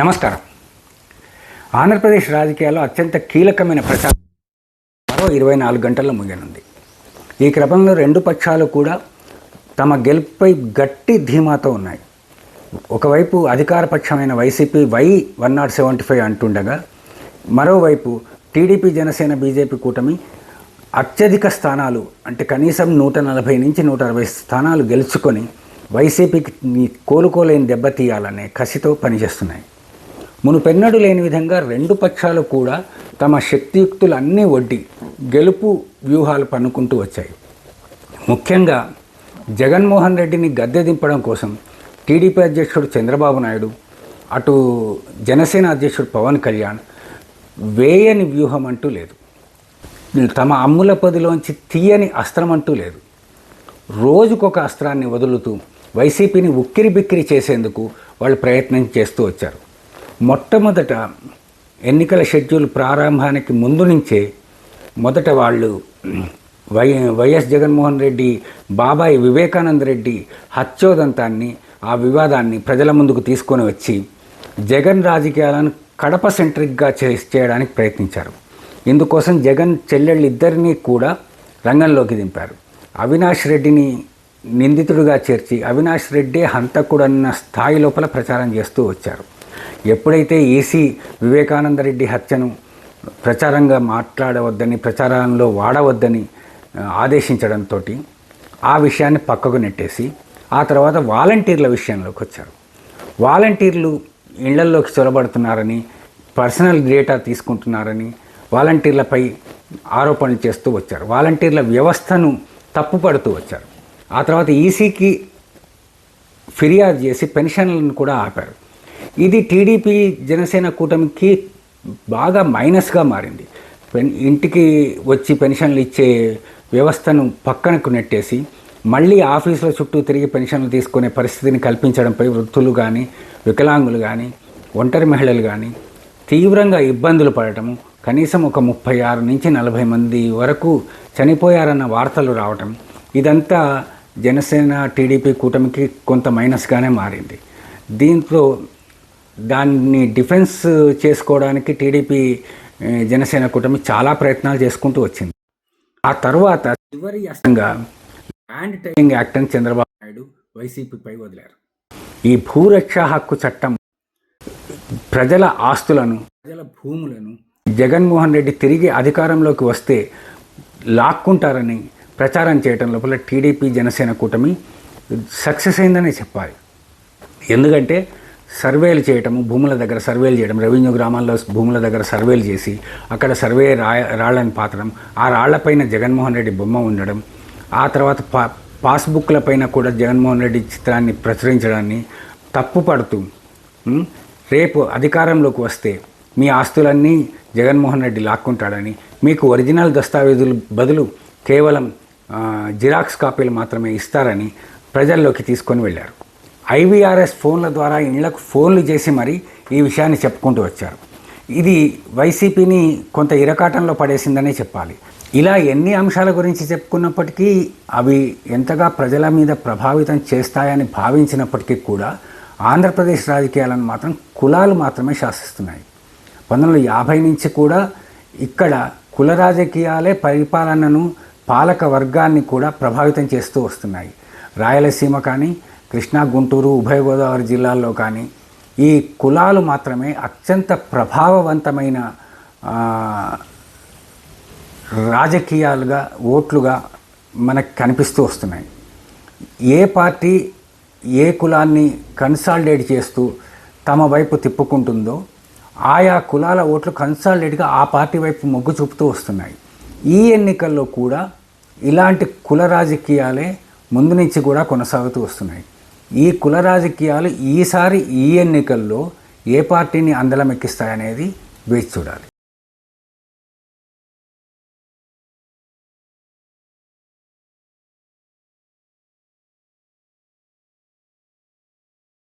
నమస్కారం. ఆంధ్రప్రదేశ్ రాజకీయాల్లో అత్యంత కీలకమైన ప్రచారం మరో ఇరవై నాలుగు గంటల్లో ముగియనుంది. ఈ క్రమంలో రెండు పక్షాలు కూడా తమ గెలుపుపై గట్టి ధీమాతో ఉన్నాయి. ఒకవైపు అధికార పక్షమైన YCP why one not seventy five అంటుండగా మరోవైపు టీడీపీ జనసేన బీజేపీ కూటమి అత్యధిక స్థానాలు అంటే కనీసం నూట నలభై నుంచి నూట అరవై స్థానాలు గెలుచుకొని వైసీపీకి కోలుకోలేని దెబ్బతీయాలనే కసితో పనిచేస్తున్నాయి. మునుపెన్నడు లేని విధంగా రెండు పక్షాలు కూడా తమ శక్తియుక్తులన్నీ వడ్డి గెలుపు వ్యూహాలు పన్నుకుంటూ వచ్చాయి. ముఖ్యంగా జగన్మోహన్ రెడ్డిని గద్దె దింపడం కోసం టీడీపీ అధ్యక్షుడు చంద్రబాబు నాయుడు అటు జనసేన అధ్యక్షుడు పవన్ కళ్యాణ్ వేయని వ్యూహం అంటూ లేదు. తమ అమ్ముల పదిలోంచి తీయని అస్త్రం అంటూ లేదు. రోజుకొక అస్త్రాన్ని వదులుతూ వైసీపీని ఉక్కిరి బిక్కిరి చేసేందుకు వాళ్ళు ప్రయత్నం చేస్తూ వచ్చారు. మొట్టమొదట ఎన్నికల షెడ్యూల్ ప్రారంభానికి ముందు నుంచే మొదట వాళ్ళు వై వైఎస్ జగన్మోహన్ రెడ్డి బాబాయ్ వివేకానంద రెడ్డి హత్యోదంతాన్ని ఆ వివాదాన్ని ప్రజల ముందుకు తీసుకొని వచ్చి జగన్ రాజకీయాలను కడప సెంట్రిక్గా చే చేయడానికి ప్రయత్నించారు. ఇందుకోసం జగన్ చెల్లెళ్ళిద్దరినీ కూడా రంగంలోకి దింపారు. అవినాష్ రెడ్డిని నిందితుడిగా చేర్చి అవినాష్ రెడ్డే హంతకుడన్న స్థాయి లోపల ప్రచారం చేస్తూ వచ్చారు. ఎప్పుడైతే ఏసీ వివేకానంద రెడ్డి హత్యను ప్రచారంగా మాట్లాడవద్దని ప్రచారంలో వాడవద్దని ఆదేశించడంతో ఆ విషయాన్ని పక్కకు నెట్టేసి ఆ తర్వాత వాలంటీర్ల విషయంలోకి వచ్చారు. వాలంటీర్లు ఇళ్ళల్లోకి చొరబడుతున్నారని పర్సనల్ డేటా తీసుకుంటున్నారని వాలంటీర్లపై ఆరోపణలు చేస్తూ వచ్చారు. వాలంటీర్ల వ్యవస్థను తప్పుపడుతూ వచ్చారు. ఆ తర్వాత ఈసీకి ఫిర్యాదు చేసి పెన్షన్లను కూడా ఆపారు. ఇది టీడీపీ జనసేన కూటమికి బాగా మైనస్గా మారింది. పెన్ ఇంటికి వచ్చి పెన్షన్లు ఇచ్చే వ్యవస్థను పక్కనకు నెట్టేసి మళ్ళీ ఆఫీసుల చుట్టూ తిరిగి పెన్షన్లు తీసుకునే పరిస్థితిని కల్పించడంపై వృద్ధులు కానీ వికలాంగులు కానీ ఒంటరి మహిళలు కానీ తీవ్రంగా ఇబ్బందులు పడటము కనీసం ఒక ముప్పై ఆరు నుంచి నలభై మంది వరకు చనిపోయారన్న వార్తలు రావటం ఇదంతా జనసేన టీడీపీ కూటమికి కొంత మైనస్గానే మారింది. దీంతో దాన్ని డిఫెన్స్ చేసుకోవడానికి టీడీపీ జనసేన కూటమి చాలా ప్రయత్నాలు చేసుకుంటూ వచ్చింది. ఆ తర్వాత చివరి అస్తంగా ల్యాండ్ టైలింగ్ యాక్ట్ అని చంద్రబాబు నాయుడు వైసీపీపై వదిలారు. ఈ భూరక్షా హక్కు చట్టం ప్రజల ఆస్తులను ప్రజల భూములను జగన్మోహన్ రెడ్డి తిరిగి అధికారంలోకి వస్తే లాక్కుంటారని ప్రచారం చేయటం లోపల టీడీపీ జనసేన కూటమి సక్సెస్ అయిందనే చెప్పాలి. ఎందుకంటే సర్వేలు చేయటము భూముల దగ్గర సర్వేలు చేయడం రెవెన్యూ గ్రామాల్లో భూముల దగ్గర సర్వేలు చేసి అక్కడ సర్వే రా రాళ్ళని పాతడం ఆ రాళ్ళపైన జగన్మోహన్ రెడ్డి బొమ్మ ఉండడం ఆ తర్వాత పా పాస్బుక్ల పైన కూడా జగన్మోహన్ రెడ్డి చిత్రాన్ని ప్రచురించడాన్ని తప్పుపడుతూ రేపు అధికారంలోకి వస్తే మీ ఆస్తులన్నీ జగన్మోహన్ రెడ్డి లాక్కుంటాడని మీకు ఒరిజినల్ దస్తావేజులు బదులు కేవలం జిరాక్స్ కాపీలు మాత్రమే ఇస్తారని ప్రజల్లోకి తీసుకొని వెళ్ళారు. ఐవీఆర్ఎస్ ఫోన్ల ద్వారా ఇళ్ళకు ఫోన్లు చేసి మరి ఈ విషయాన్ని చెప్పుకుంటూ వచ్చారు. ఇది వైసీపీని కొంత ఇరకాటంలో పడేసిందనే చెప్పాలి. ఇలా ఎన్ని అంశాల గురించి చెప్పుకున్నప్పటికీ అవి ఎంతగా ప్రజల మీద ప్రభావితం చేస్తాయని భావించినప్పటికీ కూడా ఆంధ్రప్రదేశ్ రాజకీయాలను మాత్రం కులాలు మాత్రమే శాసిస్తున్నాయి. పంతొమ్మిది యాభై నుంచి కూడా ఇక్కడ కుల రాజకీయాలే పరిపాలనను పాలక వర్గాన్ని కూడా ప్రభావితం చేస్తూ వస్తున్నాయి. రాయలసీమ కానీ కృష్ణా గుంటూరు ఉభయ గోదావరి జిల్లాల్లో కానీ ఈ కులాలు మాత్రమే అత్యంత ప్రభావవంతమైన రాజకీయాలుగా ఓట్లుగా మనకు కనిపిస్తూ వస్తున్నాయి. ఏ పార్టీ ఏ కులాన్ని కన్సాలిడేట్ చేస్తూ తమ వైపు తిప్పుకుంటుందో ఆయా కులాల ఓట్లు కన్సాలిడేట్గా ఆ పార్టీ వైపు మొగ్గు చూపుతూ వస్తున్నాయి. ఈ ఎన్నికల్లో కూడా ఇలాంటి కుల రాజకీయాలే ముందు నుంచి కూడా కొనసాగుతూ వస్తున్నాయి. ఈ కుల రాజకీయాలు ఈసారి ఈ ఎన్నికల్లో ఏ పార్టీని అందలం ఎక్కిస్తాయనేది వేచి చూడాలి.